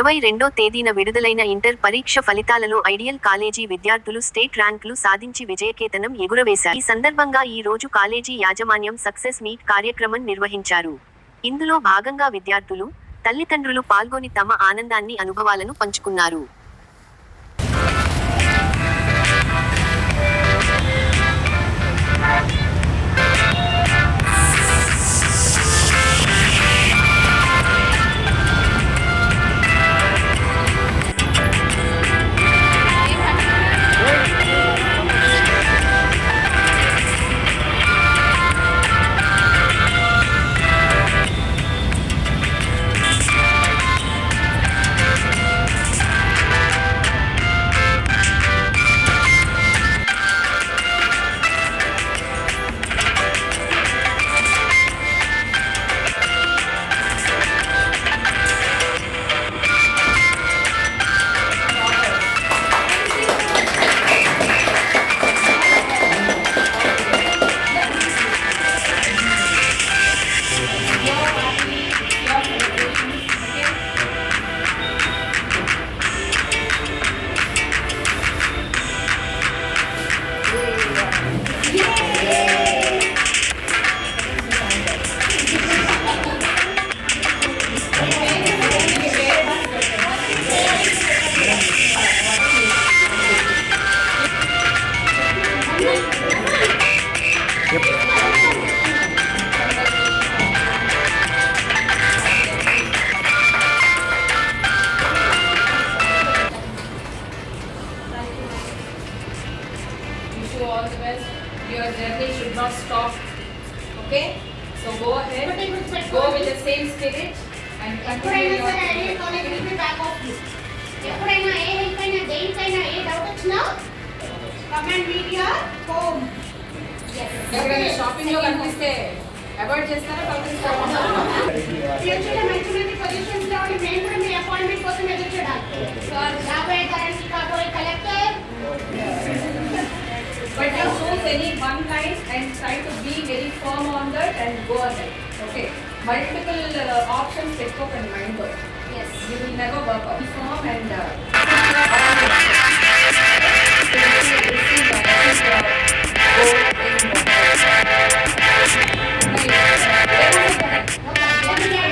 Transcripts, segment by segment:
ఇరవై రెండో తేదీన విడుదలైన ఇంటర్ పరీక్ష ఫలితాలలో ఐడియల్ కాలేజీ విద్యార్థులు స్టేట్ ర్యాంకులు సాధించి విజయకేతనం ఎగురవేశారు. ఈ సందర్భంగా ఈ రోజు కాలేజీ యాజమాన్యం సక్సెస్ మీట్ కార్యక్రమం నిర్వహించారు. ఇందులో భాగంగా విద్యార్థులు తల్లిదండ్రులు పాల్గొని తమ ఆనందాన్ని అనుభవాలను పంచుకున్నారు. అవాయిడ్ చేస్తారా పలకరిస్తారా ఫ్యూచర్ లో మంచి మంచి పొజిషన్స్ లో ఉండి మేము కూడా మీ అపాయింట్మెంట్ కోసం ఎదురు చూడాలి రాబోయే తరానికి కాబోయే collector But you choose any one line and try to be very firm on that and go ahead. Okay. Multiple uh, options పెట్టుకోకండి మైండ్ లో yes you will never work out. Be firm and uh, Thank.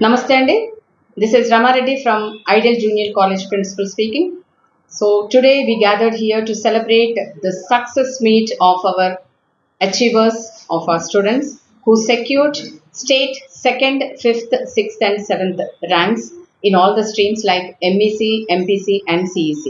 Namaste. This is Rama Reddy from Ideal Junior College Principal speaking. So today we gathered here to celebrate the success meet of our achievers of our students who secured state second, fifth, sixth and seventh ranks in all the streams like MEC, MPC and CEC.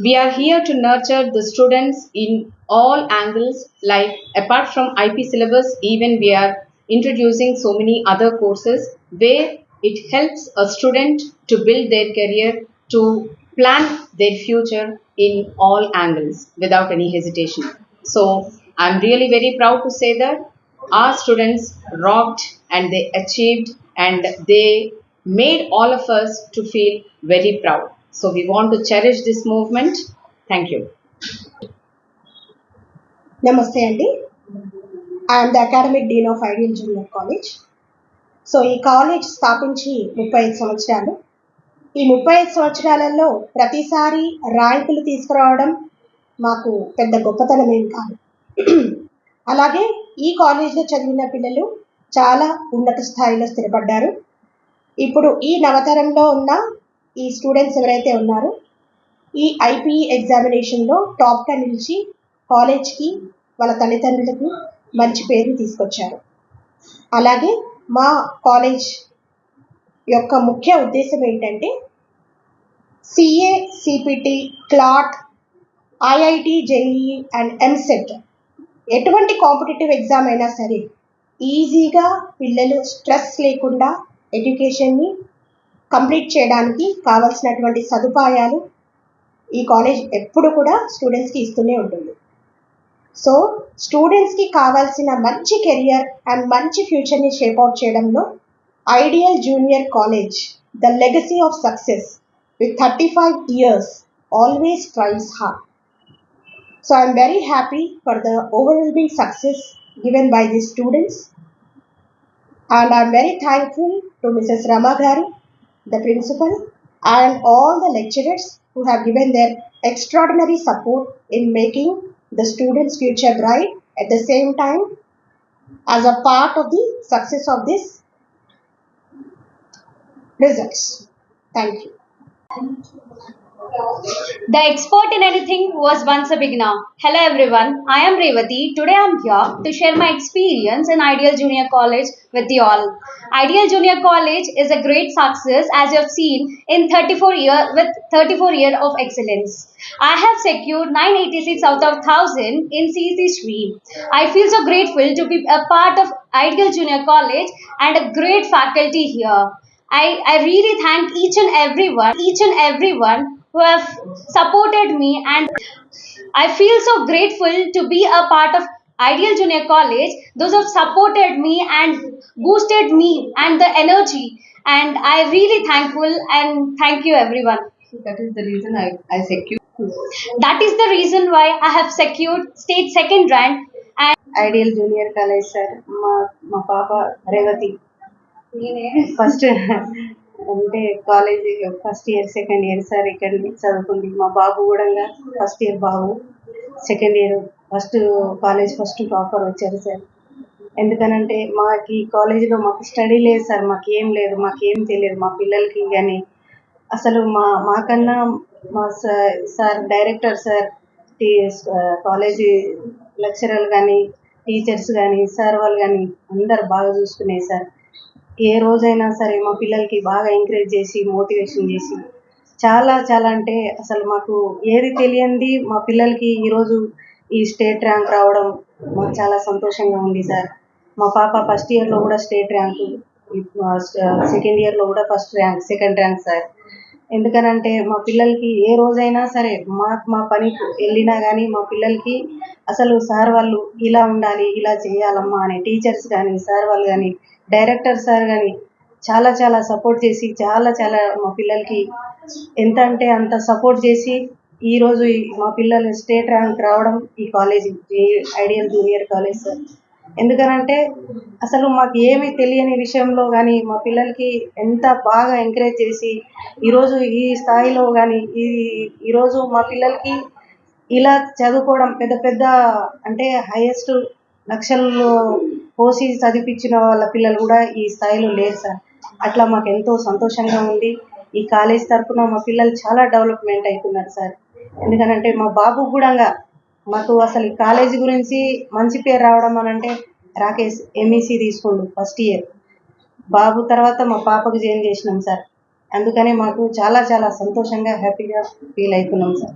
We are here to nurture the students in all angles like apart from IP syllabus even we are introducing so many other courses where it helps a student to build their career, to plan their future in all angles without any hesitation. So I'm really very proud to say that our students rocked and they achieved and they made all of us to feel very proud. So we want to cherish this movement. Thank you. Namaste, Andy. I'm the academic dean of ideal junior college. So ఈ college స్థాపించి ముప్పై ఐదు సంవత్సరాలు. ఈ ముప్పై ఐదు సంవత్సరాలలో ప్రతిసారి ర్యాంకులు తీసుకురావడం మాకు పెద్ద గొప్పతనం ఏం కాదు. అలాగే ఈ కాలేజ్లో చదివిన పిల్లలు చాలా ఉన్నత స్థాయిలో స్థిరపడ్డారు. ఇప్పుడు ఈ నవతరంలో ఉన్న ఈ స్టూడెంట్స్ ఎవరైతే ఉన్నారో ఈ ఐపీఈ ఎగ్జామినేషన్లో టాప్గా నిలిచి కాలేజ్కి వాళ్ళ తల్లిదండ్రులకి మంచి పేరు తీసుకొచ్చారు. అలాగే మా కాలేజ్ యొక్క ముఖ్య ఉద్దేశం ఏంటంటే CA CPT CLAT IIT JEE and EAMCET ఎటువంటి కాంపిటేటివ్ ఎగ్జామ్ అయినా సరే ఈజీగా పిల్లలు స్ట్రెస్ లేకుండా ఎడ్యుకేషన్ని కంప్లీట్ చేయడానికి కావాల్సినటువంటి సదుపాయాలు ఈ కాలేజ్ ఎప్పుడు కూడా స్టూడెంట్స్కి ఇస్తూనే ఉంటుంది. సో స్టూడెంట్స్కి కావాల్సిన మంచి కెరియర్ అండ్ మంచి ఫ్యూచర్ని షేప్ అవుట్ చేయడంలో ideal junior college the legacy of success with thirty five years always tries hard so I'm very happy for the overwhelming success given by the students and I'm very thankful to Mrs. Rama Garu, the principal, and all the lecturers who have given their extraordinary support in making the students' future bright at the same time as a part of the success of this results. Thank you. The expert in anything was once a beginner. Hello everyone, I am Revati. Today I am here to share my experience in Ideal Junior College with you all. Ideal Junior College is a great success as you have seen in 34 year with 34 year of excellence. I have secured 986 out of 1000 in CEC stream. I feel so grateful to be a part of Ideal Junior College and a great faculty here. I, I really thank each and everyone, each and everyone who have supported me and I feel so grateful to be a part of Ideal Junior College. Those have supported me and boosted me and the energy and I really thankful and thank you everyone. That is the reason I, I secured. That is the reason why I have secured state second rank and Ideal Junior College sir, my my papa Revati. First అంటే college first year second year sir ఇక్కడ చదువుకుంది. మా బాబు కూడా first year బాబు. Second year first college first topper వచ్చారు sir ఎందుకనంటే మాకు ఈ కాలేజీలో మాకు స్టడీ లేదు సార్ మాకు ఏం లేదు మాకు ఏం తెలియదు. మా పిల్లలకి కానీ అసలు మా మాకన్నా మా సార్ సార్ డైరెక్టర్ సార్ టీ కాలేజీ లెక్చరర్లు కానీ టీచర్స్ కానీ సార్ వాళ్ళు కానీ అందరు బాగా చూసుకునే సార్ ఏ రోజైనా సరే మా పిల్లలకి బాగా ఎంకరేజ్ చేసి మోటివేషన్ చేసి చాలా చాలా అంటే అసలు మాకు ఏది తెలియంది మా పిల్లలకి ఈరోజు ఈ స్టేట్ ర్యాంక్ రావడం మాకు చాలా సంతోషంగా ఉంది సార్. మా పాప ఫస్ట్ ఇయర్లో కూడా స్టేట్ ర్యాంకు సెకండ్ ఇయర్లో కూడా first rank second rank sir. ఎందుకనంటే మా పిల్లలకి ఏ రోజైనా సరే మా మా పనికి వెళ్ళినా కానీ మా పిల్లలకి అసలు సార్ వాళ్ళు ఇలా ఉండాలి ఇలా చేయాలమ్మా అని టీచర్స్ కానీ సార్ వాళ్ళు కానీ డైరెక్టర్ సార్ కానీ చాలా చాలా సపోర్ట్ చేసి చాలా చాలా మా పిల్లలకి ఎంత అంటే అంత సపోర్ట్ చేసి ఈరోజు మా పిల్లలు స్టేట్ ర్యాంక్ రావడం ఈ college ideal junior college sir. ఎందుకనంటే అసలు మాకు ఏమీ తెలియని విషయంలో కానీ మా పిల్లలకి ఎంత బాగా ఎంకరేజ్ చేసి ఈరోజు ఈ స్థాయిలో కానీ ఈ ఈరోజు మా పిల్లలకి ఇలా చదువుకోవడం పెద్ద పెద్ద అంటే హైయెస్ట్ లక్షల్లో పోసి చదివించిన వాళ్ళ పిల్లలు కూడా ఈ స్థాయిలో లేరు సార్. అట్లా మాకు ఎంతో సంతోషంగా ఉంది. ఈ కాలేజ్ తరఫున మా పిల్లలు చాలా డెవలప్మెంట్ అవుతున్నారు సార్. ఎందుకనంటే మా బాబు కూడా మాకు అసలు కాలేజీ గురించి మంచి పేరు రావడం అని అంటే రాకేష్ ఎంఈసీ తీసుకోండు ఫస్ట్ ఇయర్ బాబు తర్వాత మా పాపకు జాయిన్ చేసినాం సార్. అందుకనే మాకు చాలా చాలా సంతోషంగా హ్యాపీగా ఫీల్ అవుతున్నాం sir.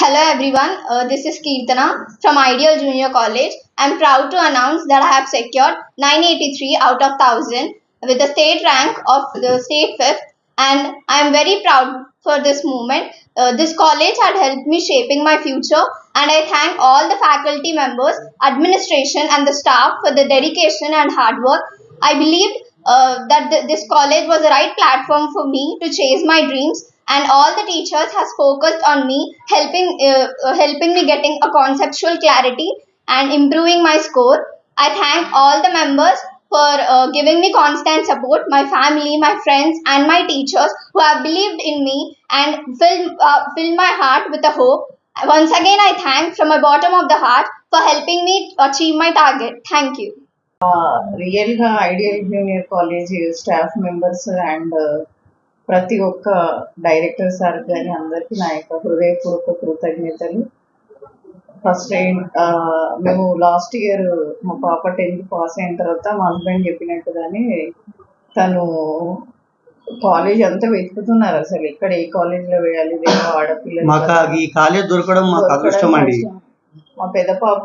Hello everyone this is Keerthana from ideal junior college I'm proud to announce that I have secured nine eighty three out of thousand with state rank of state fifth and I'm very proud for this moment. Uh, this college had helped me shaping my future and I thank all the faculty members, administration and the staff for the dedication and hard work. I believed uh, that th- this college was the right platform for me to chase my dreams and all the teachers has focused on me helping uh, uh, helping me getting a conceptual clarity and improving my score i thank all the members for uh, giving me constant support my family my friends and my teachers who have believed in me and filled, uh, filled my heart with a hope once again i thank from the bottom of the heart for helping me achieve my target thank you రియల్గా ideal junior college staff members and ప్రతి ఒక్క director sir కానీ అందరికీ నా యొక్క హృదయపూర్వక కృతజ్ఞతలు first మేము లాస్ట్ ఇయర్ మా పాప టెన్త్ పాస్ అయిన తర్వాత మా హస్బెండ్ చెప్పినట్టుగానే తను కాలేజ్ అంతా వెతుకుతున్నారు అసలు. ఇక్కడ ఏ కాలేజ్లో వేయాలి ఆడపిల్లలు మాకు ఈ కాలేజ్ దొరకడం మాకు అదృష్టం అండి. మా పెద్ద పాప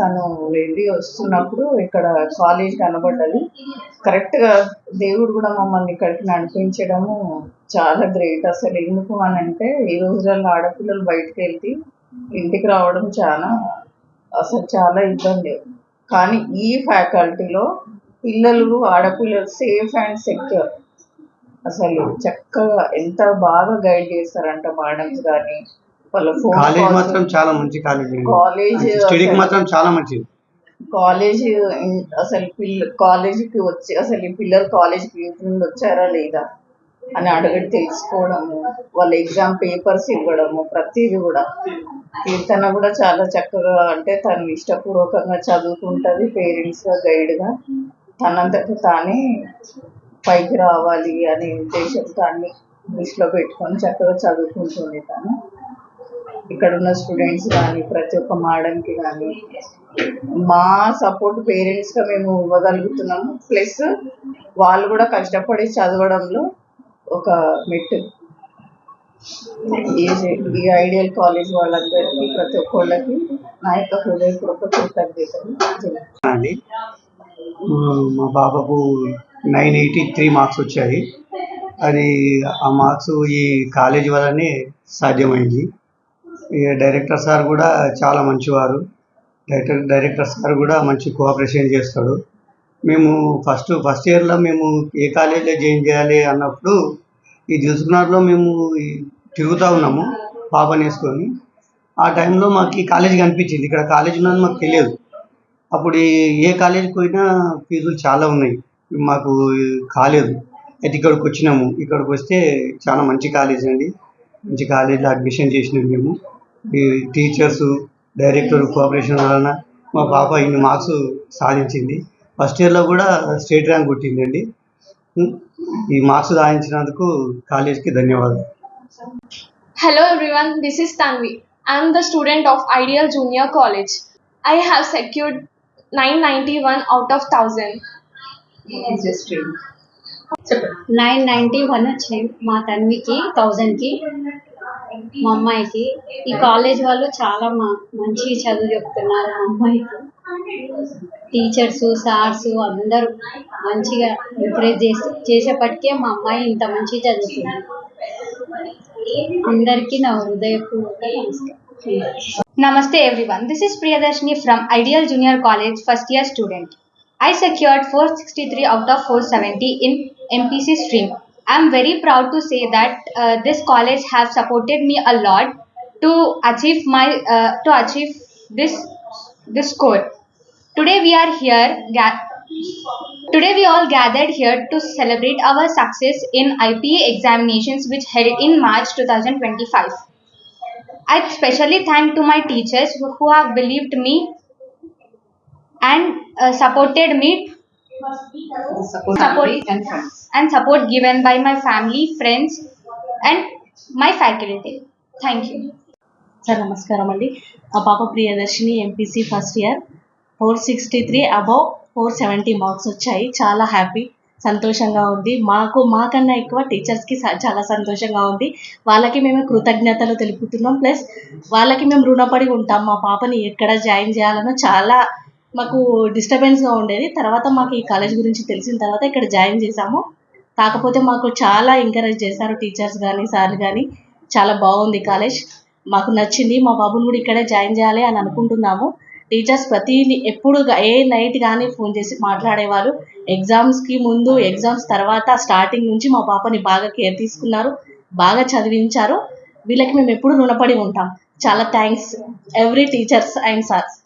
తను వెళ్ళి వస్తున్నప్పుడు ఇక్కడ కాలేజ్ కనబడ్డది. కరెక్ట్గా దేవుడు కూడా మమ్మల్ని ఇక్కడికి నడిపించడము చాలా గ్రేట్. అసలు ఎందుకు అని అంటే ఈ రోజులలో ఆడపిల్లలు బయటకు వెళ్తే ఇంటికి రావడం చాలా అసలు చాలా ఇబ్బంది. కానీ ఈ ఫ్యాకల్టీలో పిల్లలు ఆడపిల్లలు సేఫ్ అండ్ సెక్యూర్. అసలు చక్కగా ఎంత బాగా గైడ్ చేస్తారంట మేడమ్స్ కానీ వాళ్ళ ఫోన్ కాలేజ్ మాత్రం చాలా మంచి కాలేజ్ అండి. కాలేజ్ స్టడీకి మాత్రం చాలా మంచిది. కాలేజ్ అసలు పిల్ల కాలేజీకి వచ్చి అసలు ఈ పిల్లలు కాలేజీకి నుండి వచ్చారా లేదా? అని అడిగి తెలుసుకోవడము వాళ్ళ ఎగ్జామ్ పేపర్స్ ఇవ్వడము ప్రతిదీ కూడా. కీర్తన కూడా చాలా చక్కగా అంటే తను ఇష్టపూర్వకంగా చదువుకుంటుంది పేరెంట్స్గా గైడ్గా తనంతకు తానే పైకి రావాలి అనే ఉద్దేశంతో అన్ని దృష్టిలో పెట్టుకొని చక్కగా చదువుకుంటుంది తను. ఇక్కడ ఉన్న స్టూడెంట్స్ కానీ ప్రతి ఒక్క మేడంకి కానీ మా సపోర్ట్ పేరెంట్స్గా మేము ఇవ్వగలుగుతున్నాము. ప్లస్ వాళ్ళు కూడా కష్టపడి చదవడంలో ఒక మెట్టు. ఈ ఐడియల్ కాలేజ్ వాళ్ళందరికీ ప్రతి ఒక్కళ్ళకి నా యొక్క హృదయపూర్వక కృతజ్ఞతలు అండి. మా- బాబాకు నైన్ ఎయిటీ త్రీ మార్క్స్ వచ్చాయి. అది ఆ మార్క్స్ ఈ కాలేజ్ వల్లనే సాధ్యమైంది. డైరెక్టర్ సార్ కూడా చాలా మంచివారు. డైరెక్టర్ డైరెక్టర్ సార్ కూడా మంచి కోఆపరేషన్ చేస్తాడు. మేము ఫస్ట్ ఫస్ట్ ఇయర్లో మేము ఏ కాలేజీలో జాయిన్ చేయాలి అన్నప్పుడు ఈ దిల్సుకున్నార్లో మేము తిరుగుతూ ఉన్నాము పాపని వేసుకొని ఆ టైంలో మాకు ఈ కాలేజ్ కనిపించింది. ఇక్కడ కాలేజ్ ఉన్నది మాకు తెలియదు. అప్పుడు ఏ కాలేజీకి పోయినా ఫీజులు చాలా ఉన్నాయి. మాకు కాలేదు. అయితే ఇక్కడికి వచ్చినాము. ఇక్కడికి వస్తే చాలా మంచి కాలేజ్ అండి. మంచి కాలేజీలో అడ్మిషన్ చేసినాం మేము. ఈ టీచర్స్ డైరెక్టర్ కోఆపరేషన్ వలన మా పాప ఇన్ని మార్క్స్ సాధించింది. ఫస్ట్ ఇయర్లో కూడా స్టేట్ ర్యాంక్ కొట్టిందండి ఈ మార్క్స్ సాధించినందుకు కాలేజ్కి ధన్యవాదాలు Hello everyone, this is Tanvi. I am the student of Ideal Junior College. I have secured 991 out of 1000. Just nine ninety one వచ్చినాయి మా తన్వికి థౌజండ్కి మా అమ్మాయికి ఈ కాలేజ్ వాళ్ళు చాలా మా మంచి చదువు చెప్తున్నారు మా అమ్మాయికి టీచర్స్ సార్స్ అందరూ మంచిగా ఎంకరేజ్ చేసి చేసేపటికే మా అమ్మాయి ఇంత మంచి చదువుతుంది అందరికీ నా హృదయపూర్వక నమస్కారం Namaste everyone. This is Priyadarshini from Ideal Junior College first year student. I secured 463 out of 470 in MPC stream. I am very proud to say that uh, this college have supported me a lot to achieve my uh, to achieve this this score. Today we are here ga- Today we all gathered here to celebrate our success in IPA examinations which held in March 2025. I especially thank to my teachers who, who have believed me and uh, supported me Support, Support. family and friends. and support given by my family, friends, and my faculty. Thank you. Sir నమస్కారం అండి మా పాప Priyadarshini MPC first year four sixty three above four seventy marks వచ్చాయి. చాలా happy సంతోషంగా ఉంది. మాకు మాకన్నా ఎక్కువ టీచర్స్కి చాలా సంతోషంగా ఉంది. వాళ్ళకి మేము కృతజ్ఞతలు తెలుపుతున్నాం. ప్లస్ వాళ్ళకి మేము రుణపడి ఉంటాం. మా పాపని ఎక్కడ జాయిన్ చేయాలనో చాలా మాకు డిస్టర్బెన్స్గా ఉండేది. తర్వాత మాకు ఈ కాలేజ్ గురించి తెలిసిన తర్వాత ఇక్కడ జాయిన్ చేశాము. కాకపోతే మాకు చాలా ఎంకరేజ్ చేశారు టీచర్స్ కానీ సార్ కానీ చాలా బాగుంది కాలేజ్ మాకు నచ్చింది మా బాబుని కూడా ఇక్కడే జాయిన్ చేయాలి అని అనుకుంటున్నాము. టీచర్స్ ప్రతి ఎప్పుడు ఏ నైట్ కానీ ఫోన్ చేసి మాట్లాడేవారు. ఎగ్జామ్స్కి ముందు ఎగ్జామ్స్ తర్వాత స్టార్టింగ్ నుంచి మా పాపని బాగా కేర్ తీసుకున్నారు బాగా చదివించారు. వీళ్ళకి మేము ఎప్పుడు రుణపడి ఉంటాం. చాలా thanks every teachers and sirs.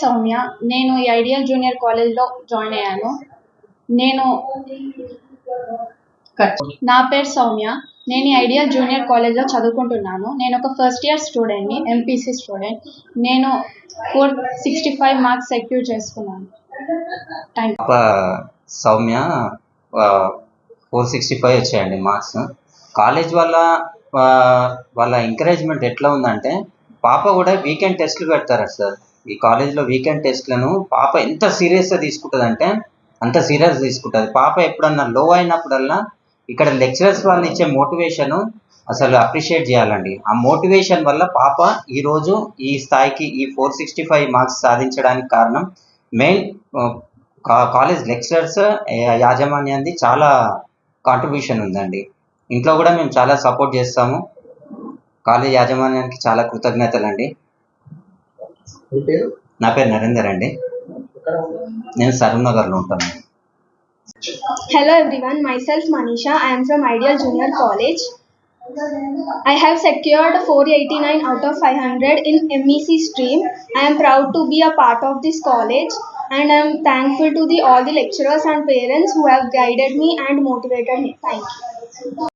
Soumya నేను ఈ ఐడియల్ జూనియర్ కాలేజ్లో జాయిన్ అయ్యాను. నేను. నా పేరు సౌమ్య. నేను ఈ ఐడియల్ జూనియర్ కాలేజ్లో చదువుకుంటున్నాను. నేను ఒక ఫస్ట్ ఇయర్ స్టూడెంట్ని ఎంపీసీ స్టూడెంట్ నేను four sixty five marks secure చేసుకున్నాను thank Soumya four sixty five వచ్చాయండి మార్క్స్ కాలేజ్ వల్ల వాళ్ళ ఎంకరేజ్మెంట్ ఎట్లా ఉందంటే పాప కూడా వీకెండ్ టెస్ట్లు పెడతారు సార్. ఈ కాలేజ్లో వీకెండ్ టెస్ట్లను పాప ఎంత సీరియస్గా తీసుకుంటుందంటే అంత సీరియస్ తీసుకుంటుంది. పాప ఎప్పుడన్నా లో అయినప్పుడల్లా ఇక్కడ లెక్చరర్స్ వాళ్ళు ఇచ్చే మోటివేషన్ అసలు అప్రిషియేట్ చేయాలండి. ఆ మోటివేషన్ వల్ల పాప ఈరోజు ఈ స్థాయికి ఈ ఫోర్ సిక్స్టీ ఫైవ్ మార్క్స్ సాధించడానికి కారణం మెయిన్ కాలేజ్ లెక్చరర్స్ యాజమాన్యాన్ని చాలా కాంట్రిబ్యూషన్ ఉందండి. ఇంట్లో కూడా మేము చాలా సపోర్ట్ చేస్తాము. కాలేజ్ యాజమాన్యానికి చాలా కృతజ్ఞతలు అండి నా పేరు నరేందర్ అండి. నేను సరూనగర్లో ఉంటాను. Hello everyone, myself Manisha. I am from Ideal Junior College. I have secured 489 out of 500 in MEC stream. I am proud to be a part of this college and I am thankful to the all the lecturers and parents who have guided me and motivated me. Thank you.